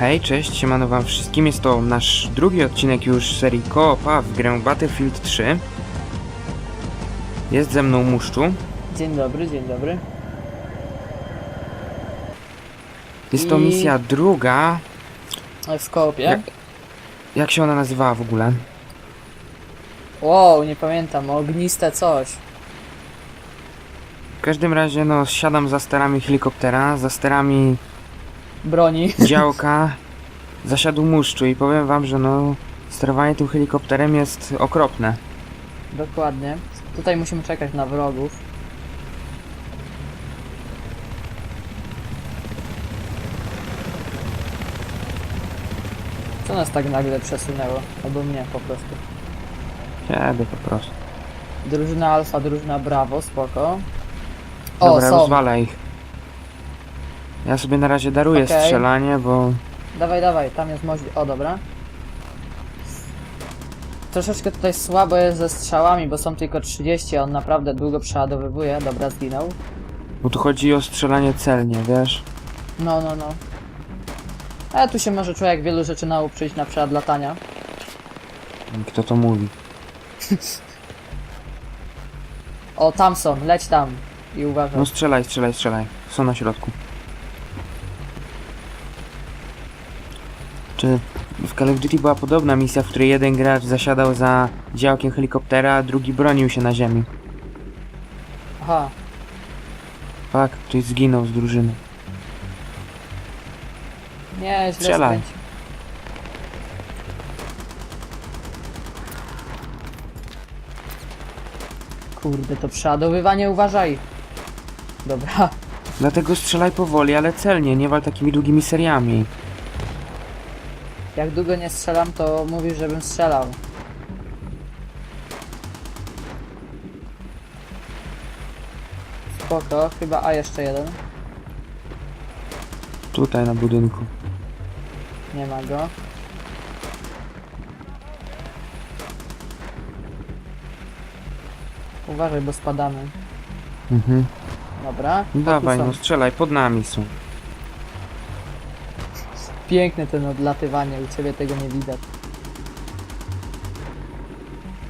Hej, cześć, siemano wam wszystkim. Jest to nasz drugi odcinek już serii Koopa w grę Battlefield 3. Jest ze mną Muszczu. Dzień dobry, dzień dobry. Jest to I- misja druga. Ale W koopie? Jak- Jak się ona nazywała w ogóle? Wow, nie pamiętam, ogniste coś. W każdym razie, no, siadam za sterami helikoptera, za sterami Broni. działka. Zasiadł Muszczu i powiem wam, że no, sterowanie tym helikopterem jest okropne. Dokładnie. Tutaj musimy czekać na wrogów. Co nas tak nagle przesunęło? Albo mnie po prostu. Ciebie po prostu. Drużyna Alfa, drużyna Bravo, spoko. O, Dobra, są. ich. Ja sobie na razie daruję Okej. strzelanie, bo Dawaj, dawaj, tam jest możliwość. O, dobra. Troszeczkę tutaj słabo jest ze strzałami, bo są tylko 30, a on naprawdę długo przeładowywuje. Dobra, zginął. Bo tu chodzi o strzelanie celnie, wiesz? No, no, no. Ale tu się może człowiek wielu rzeczy nauczyć, na przykład latania. Kto to mówi? O, tam są, leć tam. I uważaj. No strzelaj, strzelaj, strzelaj. Są na środku. Czy w Call of Duty była podobna misja, w której jeden gracz zasiadał za działkiem helikoptera, a drugi bronił się na ziemi? Aha, Tak, ktoś zginął z drużyny. nie, źle Strzelaj. skręcił. Kurde, to przeładowywanie, uważaj. Dobra, Dlatego strzelaj powoli, ale celnie, nie wal takimi długimi seriami. Jak długo nie strzelam, to mówisz, żebym strzelał. Spoko, chyba, a jeszcze jeden. Tutaj na budynku. Nie ma go. Uważaj, bo spadamy. Mhm. Dobra. Dawaj, no strzelaj, pod nami są. Piękne ten odlatywanie, u ciebie tego nie widać.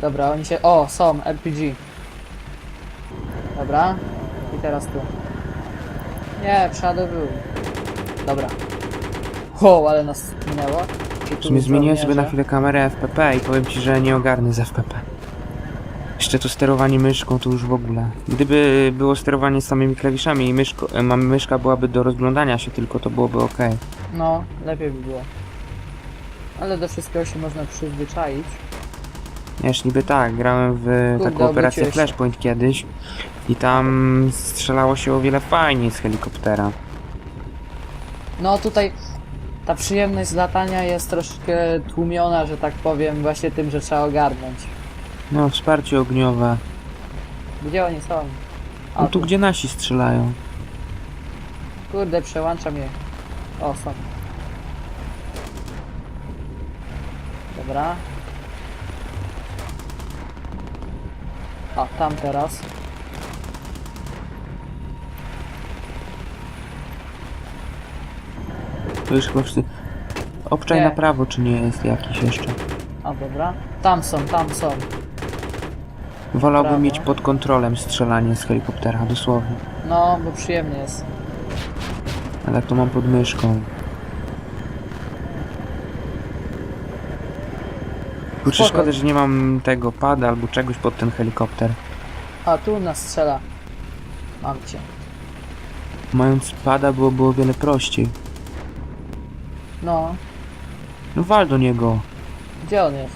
Dobra, oni się... O, są, RPG. Dobra. I teraz tu. Nie, przeładowył. Dobra. Wow, ale nas minęło. W sumie zmieniłem sobie na chwilę kamerę FPP i powiem ci, że nie ogarnę z FPP. Jeszcze to sterowanie myszką to już w ogóle. Gdyby było sterowanie samymi klawiszami i myszko, e, mam myszka byłaby do rozglądania się tylko, to byłoby ok. No, lepiej by było. Ale do wszystkiego się można przyzwyczaić. Wiesz, niby tak, grałem w Kurde, taką operację obróciłeś się. Flashpoint kiedyś i tam strzelało się o wiele fajniej z helikoptera. No tutaj ta przyjemność z latania jest troszkę tłumiona, że tak powiem, właśnie tym, że trzeba ogarnąć. No, wsparcie ogniowe. Gdzie oni są? A No tu gdzie nasi strzelają. Kurde, przełącza mnie. O, są. Dobra. A, tam teraz. To już chyba wszyscy... Obczaj Nie. na prawo, czy nie jest jakiś jeszcze. A, dobra. Tam są, tam są. Wolałbym Prawo. mieć pod kontrolą strzelanie z helikoptera, dosłownie. No, bo przyjemnie jest. Ale to mam pod myszką. Kurczę, Spoko. szkoda, że nie mam tego pada albo czegoś pod ten helikopter. A, tu nas strzela. Mam cię. Mając pada byłoby o wiele prościej. No, No wal do niego. gdzie on jest?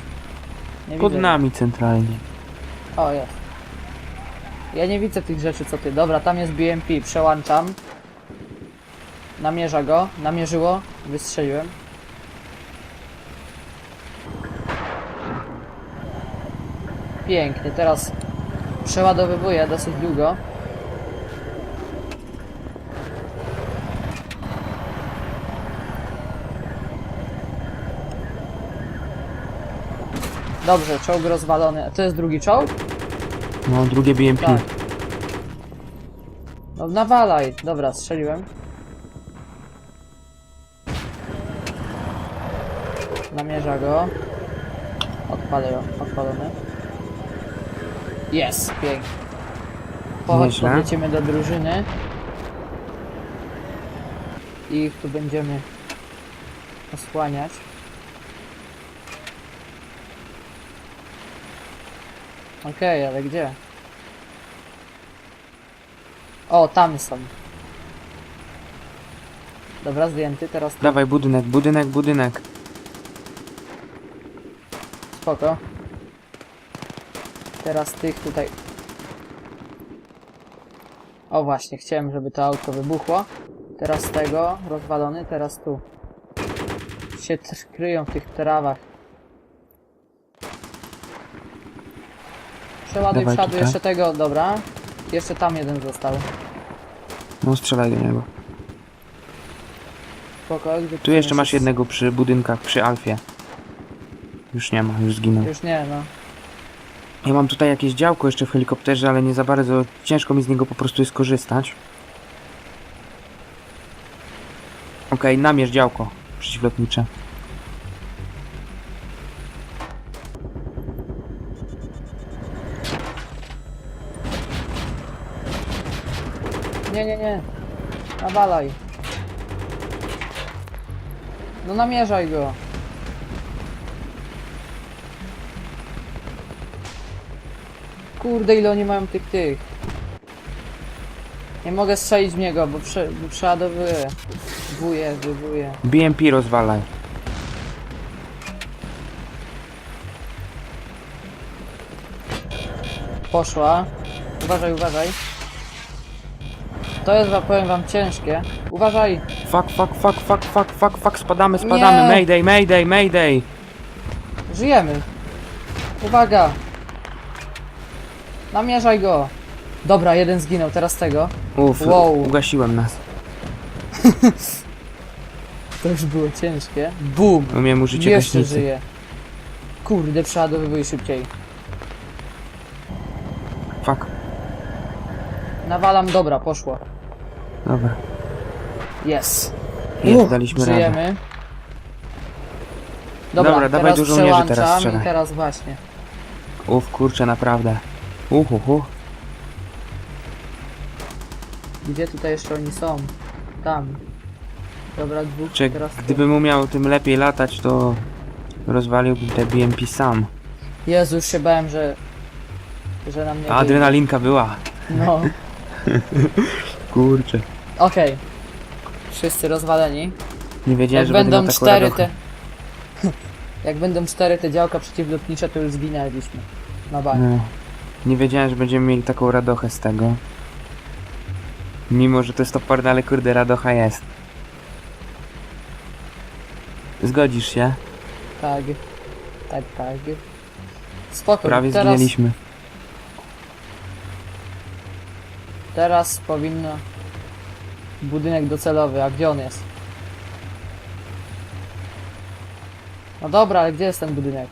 Nie Pod widzę. nami centralnie. O, jest. Ja nie widzę tych rzeczy, co ty. Dobra, tam jest BMP, przełączam. Namierza go, namierzyło, wystrzeliłem. Pięknie, teraz przeładowywuję dosyć długo. Dobrze, czołg rozwalony. To jest drugi czołg? No, drugie BMP. Tak. No nawalaj. Dobra, strzeliłem. Namierza go. Odpalę, odpalony. Jest, pięknie. Pochodź, Nieźle. podjedziemy do drużyny. I ich tu będziemy osłaniać. Okej, ale gdzie? O, tam są. Dobra, zdjęty, teraz tu. Dawaj, budynek, budynek, budynek. Spoko. Teraz tych tutaj. O właśnie, chciałem, żeby to auto wybuchło. Teraz tego, rozwalony, teraz tu. Się kryją w tych trawach. Przeładuj, Dawaj tutaj. jeszcze tego, dobra. Jeszcze tam jeden został. No strzelaj do niego. Spoko, gdzie Tu jeszcze masz jednego przy budynkach, przy Alfie. Już nie ma, już zginął. Już nie, no. Ja mam tutaj jakieś działko jeszcze w helikopterze, ale nie za bardzo ciężko mi z niego po prostu jest korzystać. Okej, namierz działko przeciwlotnicze. Nie, nie, nie. Nawalaj. No namierzaj go. Kurde, ile oni mają tych tych. Nie mogę strzelić w niego, bo, prze, bo przeładowuję. BMP rozwalaj. Poszła. Uważaj, uważaj. To jest, wam- powiem wam, ciężkie. Uważaj. Fuck, fuck, fuck, fuck, fuck, fuck, fuck, spadamy, spadamy. Nie. Mayday, mayday, mayday. Żyjemy. Uwaga. Namierzaj go. Dobra, jeden zginął, teraz tego. Uff, Wow. ugasiłem nas. To już było ciężkie. Bum. Umiem użycie Jeszcze gaśnicy. żyje. Kurde, przeładowywuj szybciej. Fuck, Nawalam, dobra, poszło. Dobra. Jest. Jest, daliśmy radę. Żyjemy. Dobra, Dobra, dawaj teraz do żołnierzy teraz przełączam strzelaj. i teraz właśnie. Uff, kurczę, naprawdę. Uhuhu. Gdzie tutaj jeszcze oni są? Tam. Dobra, dwóch, Czy teraz tu. gdybym umiał tym lepiej latać, to rozwaliłbym te BMP sam. Jezu, już się bałem, że... Że nam nie A adrenalinka była. wyjdzie. No. Kurczę. Okej. Wszyscy rozwaleni. Nie wiedziałem, Jak że będę będą miał taką cztery radochę. te... Jak będą cztery te działka przeciwlotnicze, to już zginęliśmy. Na bank. No. Nie wiedziałem, że będziemy mieli taką radochę z tego. Mimo, że to jest toporne, ale kurde, radocha jest. Zgodzisz się? Tak. Tak, tak. Spoko, Prawie teraz, zginęliśmy. teraz powinno... Budynek docelowy, a gdzie on jest? No dobra, ale gdzie jest ten budynek?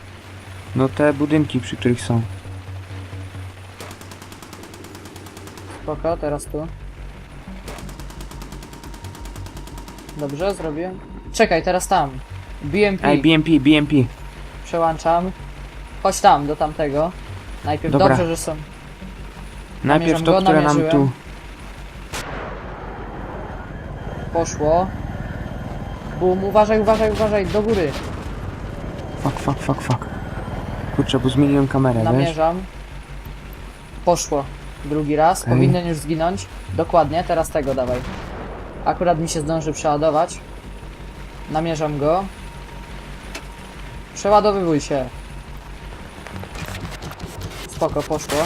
No te budynki, przy których są. Spoko, teraz tu. Dobrze, zrobiłem. Czekaj, teraz tam. BMP. Ej, BMP, BMP. Przełączam. Chodź tam, do tamtego. Najpierw Dobra. dobrze, że są. Najpierw Namierzam to, go, które nam tu... namierzyłem. Poszło. Bum, uważaj, uważaj, uważaj, do góry. Fuck, fuck, fuck, fuck. Kurczę, bo zmieniłem kamerę, wiesz? Namierzam. Poszło. Drugi raz. Okej. Powinien już zginąć. Dokładnie, teraz tego dawaj. Akurat mi się zdąży przeładować. Namierzam go. Przeładowywuj się. Spoko, poszło.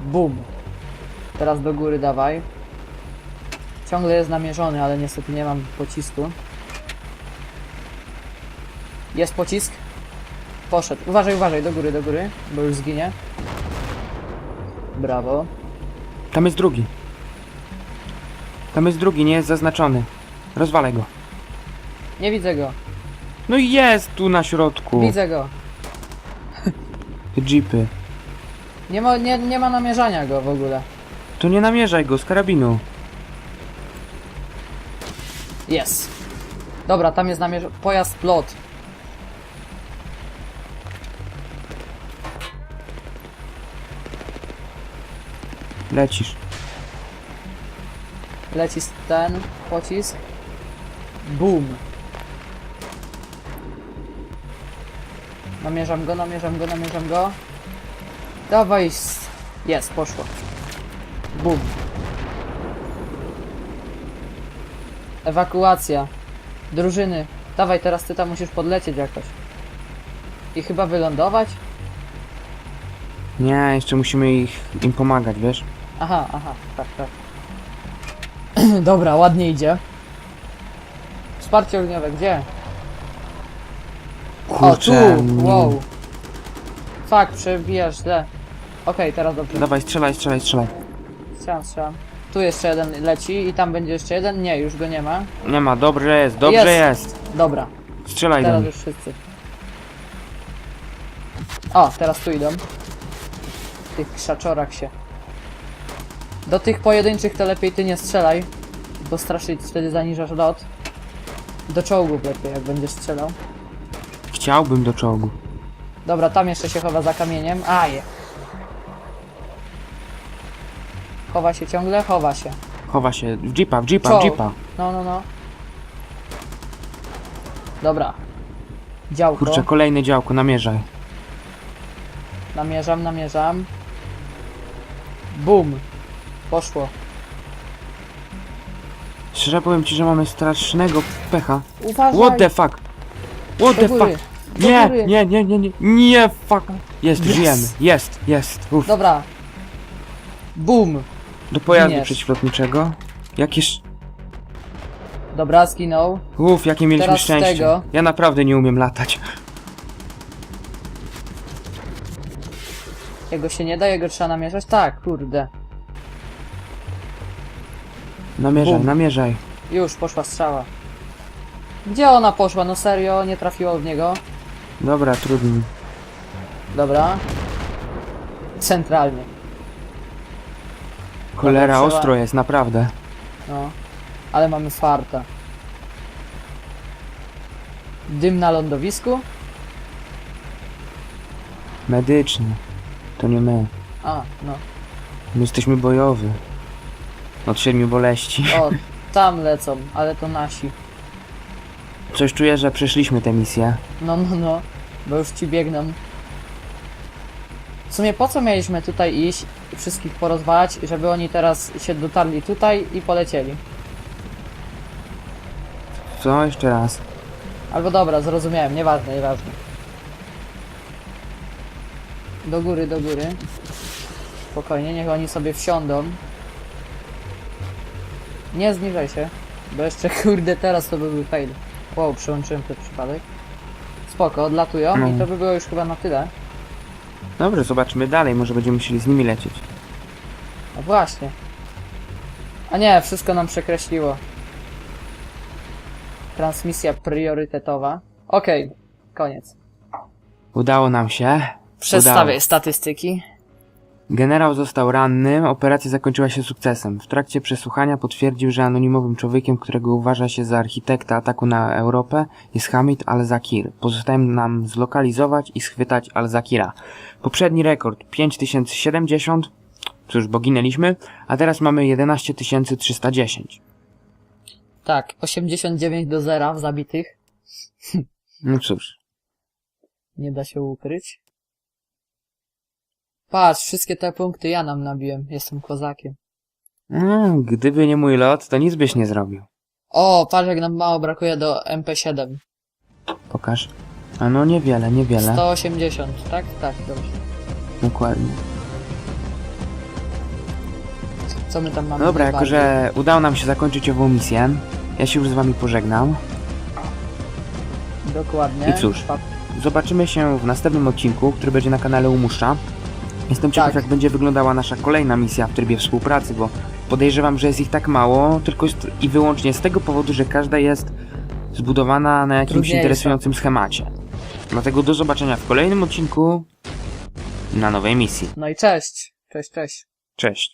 Bum. Teraz do góry dawaj. Ciągle jest namierzony, ale niestety nie mam pocisku. Jest pocisk. Poszedł. Uważaj, uważaj, do góry, do góry, bo już zginie. Brawo. Tam jest drugi. Tam jest drugi, nie jest zaznaczony. Rozwalę go. Nie widzę go. No i jest tu na środku. Widzę go. Te jeepy. Nie ma, nie, nie ma namierzania go w ogóle. To nie namierzaj go z karabinu. Jest. Dobra, tam jest namierz... pojazd lot. Lecisz. Leci ten pocisk. Boom. Namierzam go, namierzam go, namierzam go. Dawaj. Jest, poszło. Boom. Ewakuacja. Drużyny. Dawaj, teraz ty tam musisz podlecieć jakoś. I chyba wylądować? Nie, jeszcze musimy ich, im pomagać, wiesz? Aha, aha, tak, tak. Dobra, ładnie idzie. Wsparcie ogniowe, gdzie? O, tu! Kurczę. nie- Wow. Fuck, przebijasz źle. Okej, teraz dobrze. Dawaj, strzelaj, strzelaj, strzelaj. Strzelam, strzelam. Tu jeszcze jeden leci i tam będzie jeszcze jeden. Nie, już go nie ma. Nie ma, dobrze jest, dobrze jest. Dobra, Strzelaj do teraz już wszyscy. O, teraz tu idą. W tych krzaczorach się. Do tych pojedynczych to lepiej ty nie strzelaj, bo strasznie wtedy zaniżasz lot. Do czołgów lepiej, jak będziesz strzelał. Chciałbym do czołgu. Dobra, tam jeszcze się chowa za kamieniem. A je. Chowa się ciągle? Chowa się. Chowa się w jeepa, w jeepa, w jeepa. No, no, no. Dobra. Działko. Kurczę, kolejne działko, namierzaj. Namierzam, namierzam. Bum. Poszło. Szczerze powiem ci, że mamy strasznego pecha. Uważaj. What the fuck? What Do the góry. fuck? Do Nie, nie, nie, nie, nie, nie, fuck. Jest, Yes. żyjemy. Jest, jest. Uff. Dobra. Bum. Do pojazdu Giniesz. przeciwlotniczego. Jakież... Dobra, skinął. Uff, jakie mieliśmy Teraz szczęście. tego. Ja naprawdę nie umiem latać. Jego się nie da, jego trzeba namierzać? Tak, kurde. Namierzaj, Bum. namierzaj. Już, poszła strzała. Gdzie ona poszła? No serio, nie trafiło w niego. Dobra, trudno. Dobra. Centralnie. Cholera, trzeba- ostro jest, naprawdę. No. Ale mamy farta. Dym na lądowisku? Medyczny. To nie my. A, no. My jesteśmy bojowi. Od siedmiu boleści. O, tam lecą, ale to nasi. Coś czuję, że przeszliśmy tę misję. No, no, no. Bo już ci biegną. W sumie po co mieliśmy tutaj iść wszystkich porozwalać, żeby oni teraz się dotarli tutaj i polecieli? Co? Jeszcze raz. Albo dobra, zrozumiałem, nieważne, nieważne. Do góry, do góry. Spokojnie, niech oni sobie wsiądą. Nie zniżaj się, bo jeszcze kurde teraz to byłby fail. Wow, przełączyłem ten przypadek. Spoko, odlatują No. i to by było już chyba na tyle. Dobrze, zobaczmy dalej. Może będziemy musieli z nimi lecieć. No właśnie. A nie, wszystko nam przekreśliło. Transmisja priorytetowa. Okej, koniec. Udało nam się. Przedstawię Udało. statystyki. Generał został ranny, operacja zakończyła się sukcesem. W trakcie przesłuchania potwierdził, że anonimowym człowiekiem, którego uważa się za architekta ataku na Europę, jest Hamid al-Zakir. Pozostaje nam zlokalizować i schwytać al-Zakira. Poprzedni rekord 5070, cóż, bo ginęliśmy, a teraz mamy 11310. Tak, 89 do 0 w zabitych. No cóż, Nie da się ukryć. Patrz, wszystkie te punkty ja nam nabiłem. Jestem kozakiem. mm, gdyby nie mój lot, to nic byś nie zrobił. O, patrz jak nam mało brakuje do MP7. Pokaż. A no niewiele, niewiele. 180, tak? Tak, dobrze. Dokładnie. Co my tam mamy? No dobra, jako najbardziej? że udało nam się zakończyć ową misję, ja się już z wami pożegnam. Dokładnie. I cóż. Pa- Zobaczymy się w następnym odcinku, który będzie na kanale Umusza. Jestem ciekaw, Tak. jak będzie wyglądała nasza kolejna misja w trybie współpracy, bo podejrzewam, że jest ich tak mało, tylko jest i wyłącznie z tego powodu, że każda jest zbudowana na jakimś Trudniejsza. interesującym schemacie. Dlatego do zobaczenia w kolejnym odcinku na nowej misji. No i cześć. Cześć, cześć. Cześć.